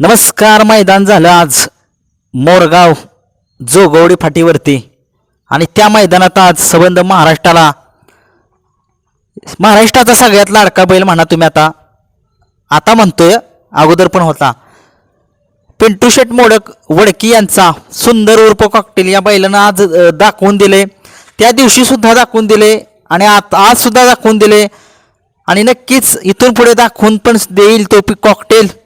नमस्कार मैदान झालं आज. मोरगाव जोगवडी फाटीवरती. आणि त्या मैदानात आज संबंध महाराष्ट्राला महाराष्ट्राचा सगळ्यात लाडका बैल म्हणा तुम्ही आता. आता म्हणतोय अगोदर पण होता. पिंटू शेट मोडक वडकी यांचा सुंदर उर्फ कॉकटेल या बैलानं आज दाखवून दिले. त्या दिवशी सुद्धा दाखवून दिले आणि आता आज सुद्धा दाखवून दिले. आणि नक्कीच इथून पुढे दाखवून पण देईल तो पी कॉकटेल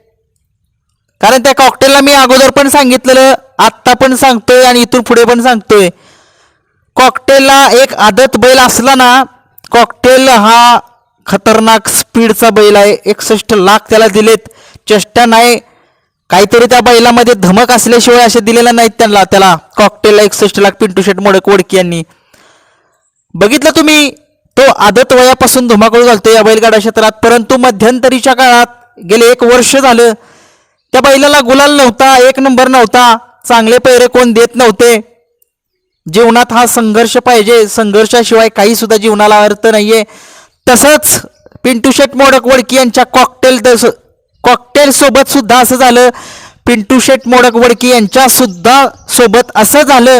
कारण त्या कॉकटेलला मी अगोदर पण सांगितलेलं आत्ता पण सांगतोय आणि इथून पुढे पण सांगतोय. कॉकटेलला एक आदत बैल असला ना कॉकटेल हा खतरनाक स्पीडचा बैल आहे. एकसष्ट लाख त्याला दिलेत. चेष्टा नाही. काहीतरी त्या बैलामध्ये धमक असल्याशिवाय असे दिलेलं नाहीत त्यांना. त्याला कॉकटेलला एकसष्ट लाख पिंटू शेट मोडक वडकी यांनी. बघितलं तुम्ही? तो आदत वयापासून धुमाकूळ घालतो या बैलगाडा क्षेत्रात. परंतु मध्यंतरीच्या काळात गेले एक वर्ष झालं. त्या बैलाला गुलाल नव्हता एक नंबर नव्हता चांगले पैरे कोण देत नव्हते. जीवनात हा संघर्ष पाहिजे संघर्षाशिवाय काही सुद्धा जीवनाला अर्थ नाहीये. तसंच पिंटू शेट मोडक वडकी यांच्या कॉकटेल दस कॉकटेल सोबत सुद्धा असं झालं. पिंटू शेट मोडक वडकी यांच्या सुद्धा सोबत असं झालं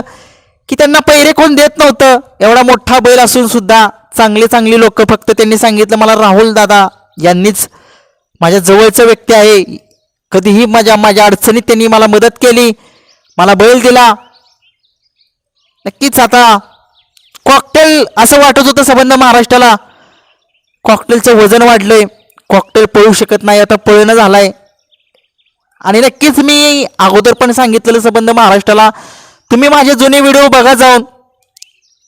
की त्यांना पैरे कोण देत नव्हतं. एवढा मोठा बैल असून सुद्धा चांगले चांगली लोक फक्त त्यांनी सांगितलं मला राहुल दादा यांनीच माझ्या जवळचं व्यक्ती आहे. कधीही माझ्या माझ्या अडचणीत त्यांनी मला मदत केली मला बैल दिला. नक्कीच आता कॉकटेल असं वाटत होतं संबंध महाराष्ट्राला. कॉकटेलचं वजन वाढलंय. कॉकटेल पळू शकत नाही आता पळणं झालाय. आणि नक्कीच मी अगोदर पण सांगितलेलं संबंध महाराष्ट्राला. तुम्ही माझे जुने व्हिडिओ बघा जाऊन.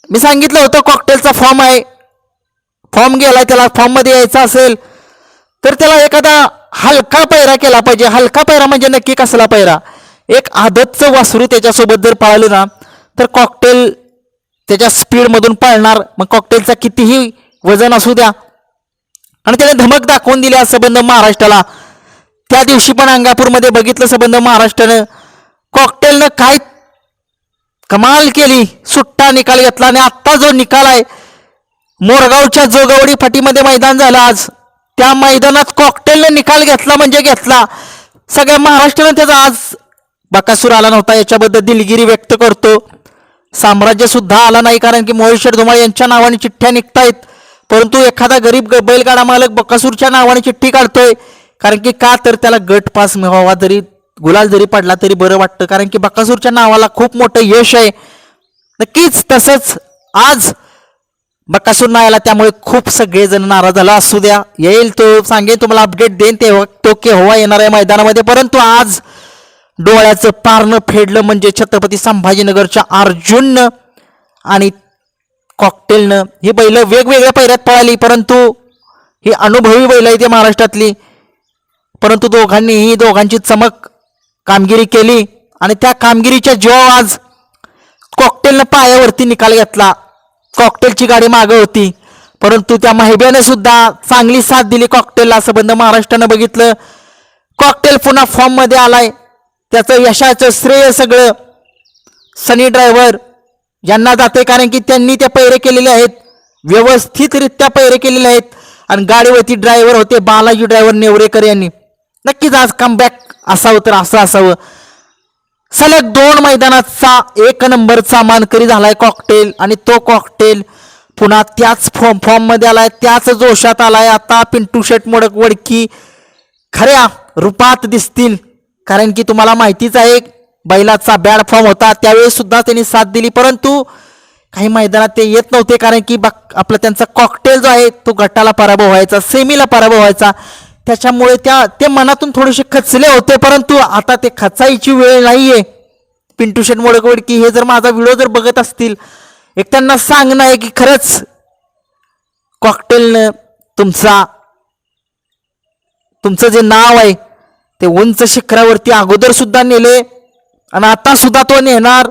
मी सांगितलं होतं कॉकटेलचा फॉर्म आहे. फॉर्म गेलाय त्याला फॉर्ममध्ये यायचा असेल. तर त्याला एखादा हलका पैरा केला पाहिजे. हलका पैरा म्हणजे नक्की कसला पैरा? एक आदतचं वासरू त्याच्यासोबत जर पाळलं ना तर कॉकटेल त्याच्या स्पीडमधून पाळणार. मग कॉकटेलचा कितीही वजन असू द्या. आणि त्याने धमक दाखवून दिली आज संबंध महाराष्ट्राला. त्या दिवशी पण अंगापूरमध्ये बघितलं संबंध महाराष्ट्रानं. कॉकटेलनं काय कमाल केली. सुट्टा निकाल घेतला आणि आत्ता जो निकाल आहे मोरगावच्या जोगवडी फाटीमध्ये मैदान झालं आज. त्या मैदानात कॉकटेलने निकाल घेतला म्हणजे घेतला. सगळ्या महाराष्ट्रानं त्याचा आज बकासूर आला नव्हता. याच्याबद्दल दिलगिरी व्यक्त करतो. साम्राज्य सुद्धा आला नाही कारण की मोहेश्वर धुमाळ यांच्या नावाने चिठ्ठ्या निघतायत. परंतु एखादा गरीब बैलगाडा मालक बकासूरच्या नावाने चिठ्ठी काढतोय. कारण की का तर त्याला गट पास मिळावा जरी गुलाल जरी पडला तरी बरं वाटतं. कारण की बकासूरच्या नावाला खूप मोठं यश आहे. नक्कीच तसंच आज बकासूर नाही आला त्यामुळे खूप सगळेजण नाराज झाला. असू द्या येईल तो सांगेन तुम्हाला अपडेट देईन तेव्हा हो. तो केव्हा येणार आहे मैदानामध्ये? परंतु आज डोळ्याचं पारणं फेडलं म्हणजे छत्रपती संभाजीनगरच्या अर्जुननं आणि कॉकटेलनं ही बैलं वेगवेगळ्या पैऱ्यात पळाली परंतु ही अनुभवी बैल आहे ते महाराष्ट्रातली. परंतु दोघांनी ही दोघांची चमक कामगिरी केली आणि त्या कामगिरीच्या जेव्हा आज कॉकटेलनं पायावरती निकाल घेतला कॉकटेलची गाडी मागं होती. परंतु त्या माहिब्याने सुद्धा चांगली साथ दिली कॉकटेलला असं बंद महाराष्ट्रानं बघितलं. कॉकटेल पुन्हा फॉर्ममध्ये आलाय. त्याचं यशाचं श्रेय सगळं सनी ड्रायव्हर यांना जाते कारण की त्यांनी त्या पैरे केलेले आहेत. व्यवस्थितरित्या पैरे केलेले आहेत. आणि गाडीवरती ड्रायव्हर होते बालाजी ड्रायव्हर नेवरेकर यांनी. नक्कीच आज कमबॅक असावं तर असं असावं. सलग दोन मैदानाचा एक नंबरचा मानकरी झालाय कॉकटेल आणि तो कॉकटेल पुन्हा त्याच फॉर्म फॉर्ममध्ये आलाय त्याच जोशात आलाय. आता पिंटू शेट मोडक वडकी खऱ्या रूपात दिसतील. कारण की तुम्हाला माहितीच आहे बैलाचा बॅड फॉर्म होता त्यावेळेस सुद्धा त्यांनी साथ दिली. परंतु काही मैदानात ते येत नव्हते कारण की बक आपला त्यांचा कॉकटेल जो आहे तो गटाला पराभव व्हायचा सेमीला पराभव व्हायचा. त्याच्यामुळे त्या ते मनातून थोडेसे खचले होते परंतु आता ते खचायची वेळ नाहीये. पिंटू शेट मोडकवडकी हे जर माझा व्हिडिओ जर बघत असतील एक त्यांना सांगणं आहे की खरंच कॉकटेलनं तुमचा तुमचं जे नाव आहे ते उंच शिखरावरती अगोदर सुद्धा नेले आणि आता सुद्धा तो नेणार.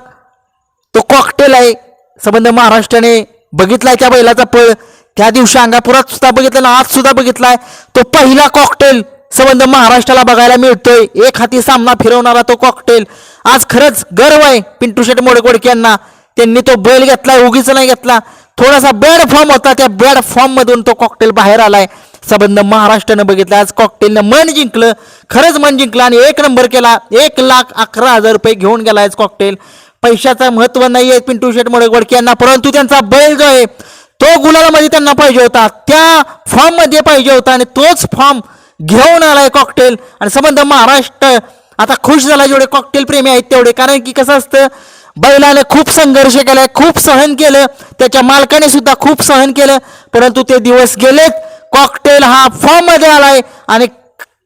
तो कॉकटेल आहे. संबंध महाराष्ट्राने बघितलाय त्या बैलाचा पळ. त्या दिवशी अंगापुरात सुद्धा बघितलं आज सुद्धा बघितलाय तो पहिला कॉकटेल संबंध महाराष्ट्राला बघायला मिळतोय. एक हाती सामना फिरवणारा तो कॉकटेल आज खरंच गर्व आहे पिंटू शेट मोडकोडके यांना. त्यांनी तो बैल घेतलाय उगीच नाही घेतला. थोडासा बॅड फॉर्म होता त्या बॅड फॉर्ममधून तो कॉकटेल बाहेर आलाय. संबंध महाराष्ट्रानं बघितलं आज कॉकटेलनं मन जिंकलं खरंच मन जिंकलं आणि एक नंबर केला. एक लाख अकरा हजार रुपये घेऊन गेला आज कॉकटेल पैशाचं महत्त्व नाही आहे पिंटू शेट मोडकोडके यांना परंतु त्यांचा बैल जो आहे तो गुलालामध्ये त्यांना पाहिजे होता त्या फॉर्ममध्ये पाहिजे होता आणि तोच फॉर्म घेऊन आलाय कॉकटेल आणि संबंध महाराष्ट्र आता खुश झाला जेवढे कॉकटेल प्रेमी आहेत तेवढे. कारण की कसं असतं बैलाने खूप संघर्ष केलाय खूप सहन केलं त्याच्या मालकाने सुद्धा खूप सहन केलं परंतु ते दिवस गेलेत. कॉकटेल हा फॉर्ममध्ये आलाय आणि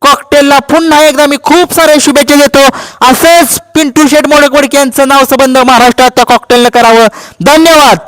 कॉकटेलला पुन्हा एकदा मी खूप सारे शुभेच्छा देतो. असंच पिंटू शेठ मोडकवडके यांचं नाव संबंध महाराष्ट्रात त्या कॉकटेलनं करावं. धन्यवाद.